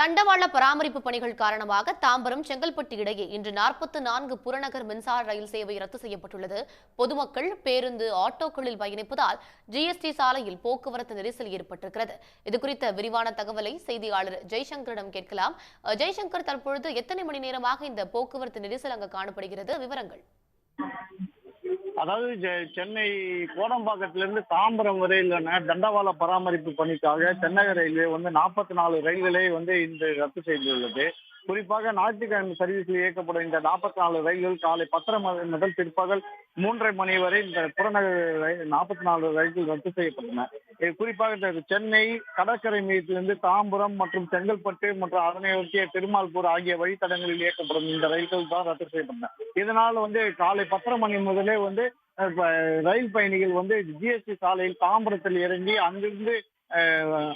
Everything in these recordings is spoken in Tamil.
தண்டவாள பராமரிப்பு பணிகள் காரணமாக தாம்பரம் செங்கல்பட்டு இடையே இன்று நாற்பத்து நான்கு புறநகர் மின்சார ரயில் சேவை ரத்து செய்யப்பட்டுள்ளது. பொதுமக்கள் பேருந்து ஆட்டோக்களில் பயணிப்பதால் ஜிஎஸ்டி சாலையில் போக்குவரத்து நெரிசல் ஏற்பட்டிருக்கிறது. இதுகுறித்த விரிவான தகவலை செய்தியாளர் ஜெய்சங்கரிடம் கேட்கலாம். ஜெய்சங்கர் தற்பொழுது எத்தனை மணி நேரமாக இந்த போக்குவரத்து நெரிசல் அங்கு காணப்படுகிறது? விவரங்கள். அதாவது செ- சென்னை கோடம்பாக்கத்திலிருந்து தாம்பரம் வரையிலான தண்டவாள பராமரிப்பு பணிக்காக தென்னக ரயில்வே வந்து நாற்பத்தி நாலு ரயில்களை வந்து இன்று ரத்து செய்துள்ளது. குறிப்பாக ஞாயிற்றுக்கிழமை சர்வீஸில் இயக்கப்படும் இந்த நாற்பத்தி நாலு ரயில்கள் காலை பத்தரை மணி முதல் பிற்பகல் மூன்றரை மணி வரை இந்த புறநகர் நாற்பத்தி நாலு ரயில்கள் ரத்து செய்யப்பட்டன. குறிப்பாக சென்னை கடற்கரை மையத்திலிருந்து தாம்பரம் மற்றும் செங்கல்பட்டு மற்றும் அதனை ஒட்டிய பெருமாள்பூர் ஆகிய வழித்தடங்களில் இயக்கப்படும் இந்த ரயில்கள் தான் ரத்து செய்யப்பட்டன. இதனால் வந்து காலை பத்தரை மணி முதலே வந்து ரயில் பயணிகள் வந்து ஜிஎஸ்டி சாலையில் தாம்பரத்தில் இறங்கி அங்கிருந்து அஹ்,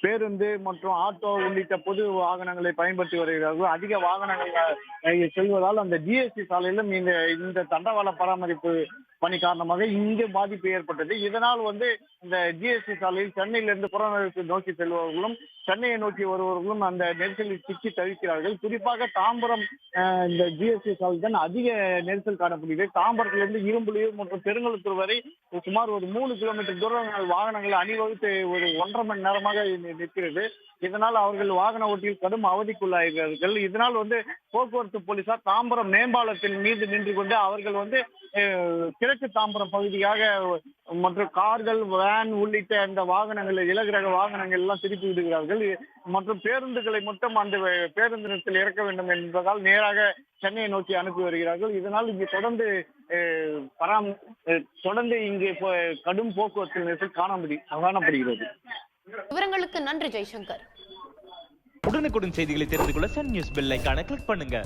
பேருந்து மற்றும் ஆட்டோ உள்ளிட்ட பொது வாகனங்களை பயன்படுத்தி வருகிறார்கள். அதிக வாகனங்கள் செல்வதால் அந்த ஜிஎஸ்டி சாலையிலும் இந்த இந்த தண்டவாள பராமரிப்பு பணி காரணமாக இங்கு பாதிப்பு ஏற்பட்டது. இதனால் வந்து இந்த ஜிஎஸ்டி சாலையில் சென்னையிலிருந்து புறநகருக்கு நோக்கி செல்பவர்களும் சென்னையை நோக்கி வருபவர்களும் அந்த நெரிசலில் சிக்கி தவிக்கிறார்கள். குறிப்பாக தாம்பரம் இந்த ஜிஎஸ்டி சாலை தான் அதிக நெரிசல் காணப்படுகிறது. தாம்பரத்திலிருந்து இரும்புலியூர் மற்றும் பெருங்கலுத்தூர் வரை சுமார் ஒரு மூணு கிலோமீட்டர் தூரம் வாகனங்கள் அணிவகுத்து ஒரு ஒன்றரை மணி நேரமாக நிற்கிறது. இதனால் அவர்கள் வாகன ஓட்டியில் கடும் அவதிக்குள்ளாகிறார்கள். இதனால் வந்து போக்குவரத்து போலீசார் தாம்பரம் மேம்பாலத்தின் மீது நின்று கொண்டு அவர்கள் வந்து கிழக்கு தாம்பரம் பகுதியாக மற்றும் கார்கள் வேன் உள்ளிட்ட அந்த வாகனங்கள் இலகுரக வாகனங்கள் எல்லாம் திருப்பி விடுகிறார்கள். மற்றும் பேருந்துகளை மட்டும் அந்த பேருந்து நிலையத்தில் இறக்க வேண்டும் என்பதால் நேராக சென்னையை நோக்கி அனுப்பி வருகிறார்கள். இதனால் இங்கு தொடர்ந்து பராம் தொடர்ந்து இங்கு கடும் போக்குவரத்து நெரிசல் காணப்படி காணப்படுகிறது. விவரங்களுக்கு நன்றி ஜெய்சங்கர். உடனுக்குடன் செய்திகளை தெரிந்து கொள்ள சன் நியூஸ் பெல் ஐகானை கிளிக் பண்ணுங்க.